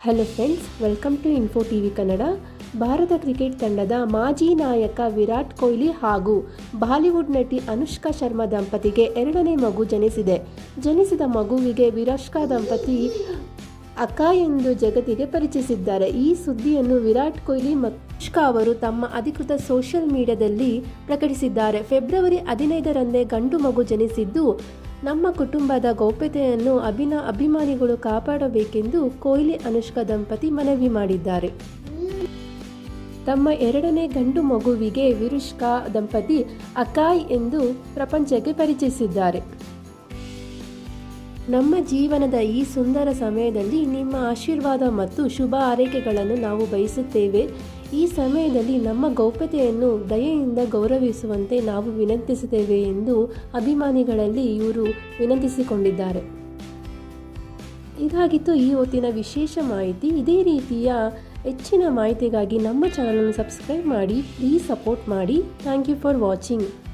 Hello friends welcome to info TV Kannada Bharat cricket ತಂಡದ ಮಾಜಿ ನಾಯಕ ವಿರಾಟ್ ಕೊಹ್ಲಿ ಹಾಗೂ ಬಾಲಿವುಡ್ ನಟಿ ಅನುಷ್ಕಾ ಶರ್ಮಾ ದಂಪತಿಗೆ ಎರಡನೇ ಮಗು ಜನಿಸಿದೆ. ಜನಿಸಿದ ಮಗುವಿಗೆ ವಿರಾಷ್ಕಾ ದಂಪತಿ ಅಕ್ಕ ಎಂದು ಜಗತ್ತಿಗೆ ಪರಿಚಯಿಸಿದ್ದಾರೆ ಈ ಸುದ್ದಿಯನ್ನು ವಿರಾಟ್ ಕೊಹ್ಲಿ ಮತ್ತು ಅನುಷ್ಕಾ ಅವರು ತಮ್ಮ ಅಧಿಕೃತ ಸೋಷಿಯಲ್ ಮೀಡಿಯಾದಲ್ಲಿ ಪ್ರಕಟಿಸಿದ್ದಾರೆ. ಫೆಬ್ರವರಿ ಹದಿನೈದರಂದೇ ಗಂಡು ಮಗು ಜನಿಸಿದ್ದು ನಮ್ಮ ಕುಟುಂಬದ ಗೌಪ್ಯತೆಯನ್ನು ಅಭಿನ ಅಭಿಮಾನಿಗಳು ಕಾಪಾಡಬೇಕೆಂದು ಕೊಹ್ಲಿ ಅನುಷ್ಕಾ ದಂಪತಿ ಮನವಿ ಮಾಡಿದ್ದಾರೆ. ತಮ್ಮ ಎರಡನೇ ಗಂಡು ಮಗುವಿಗೆ ವಿರುಷ್ಕಾ ದಂಪತಿ ಅಕಾಯ್ ಎಂದು ಪ್ರಪಂಚಕ್ಕೆ ಪರಿಚಯಿಸಿದ್ದಾರೆ. ನಮ್ಮ ಜೀವನದ ಈ ಸುಂದರ ಸಮಯದಲ್ಲಿ ನಿಮ್ಮ ಆಶೀರ್ವಾದ ಮತ್ತು ಶುಭ ಆರೈಕೆಗಳನ್ನು ನಾವು ಬಯಸುತ್ತೇವೆ. ಈ ಸಮಯದಲ್ಲಿ ನಮ್ಮ ಗೌಪ್ಯತೆಯನ್ನು ದಯೆಯಿಂದ ಗೌರವಿಸುವಂತೆ ನಾವು ವಿನಂತಿಸುತ್ತೇವೆ ಎಂದು ಅಭಿಮಾನಿಗಳಲ್ಲಿ ಇವರು ವಿನಂತಿಸಿಕೊಂಡಿದ್ದಾರೆ. ಇದಾಗಿತ್ತು ಈ ಹೊತ್ತಿನ ವಿಶೇಷ ಮಾಹಿತಿ. ಇದೇ ರೀತಿಯ ಹೆಚ್ಚಿನ ಮಾಹಿತಿಗಾಗಿ ನಮ್ಮ ಚಾನಲನ್ನು ಸಬ್ಸ್ಕ್ರೈಬ್ ಮಾಡಿ ಪ್ಲೀಸ್ ಸಪೋರ್ಟ್ ಮಾಡಿ. Thank you for watching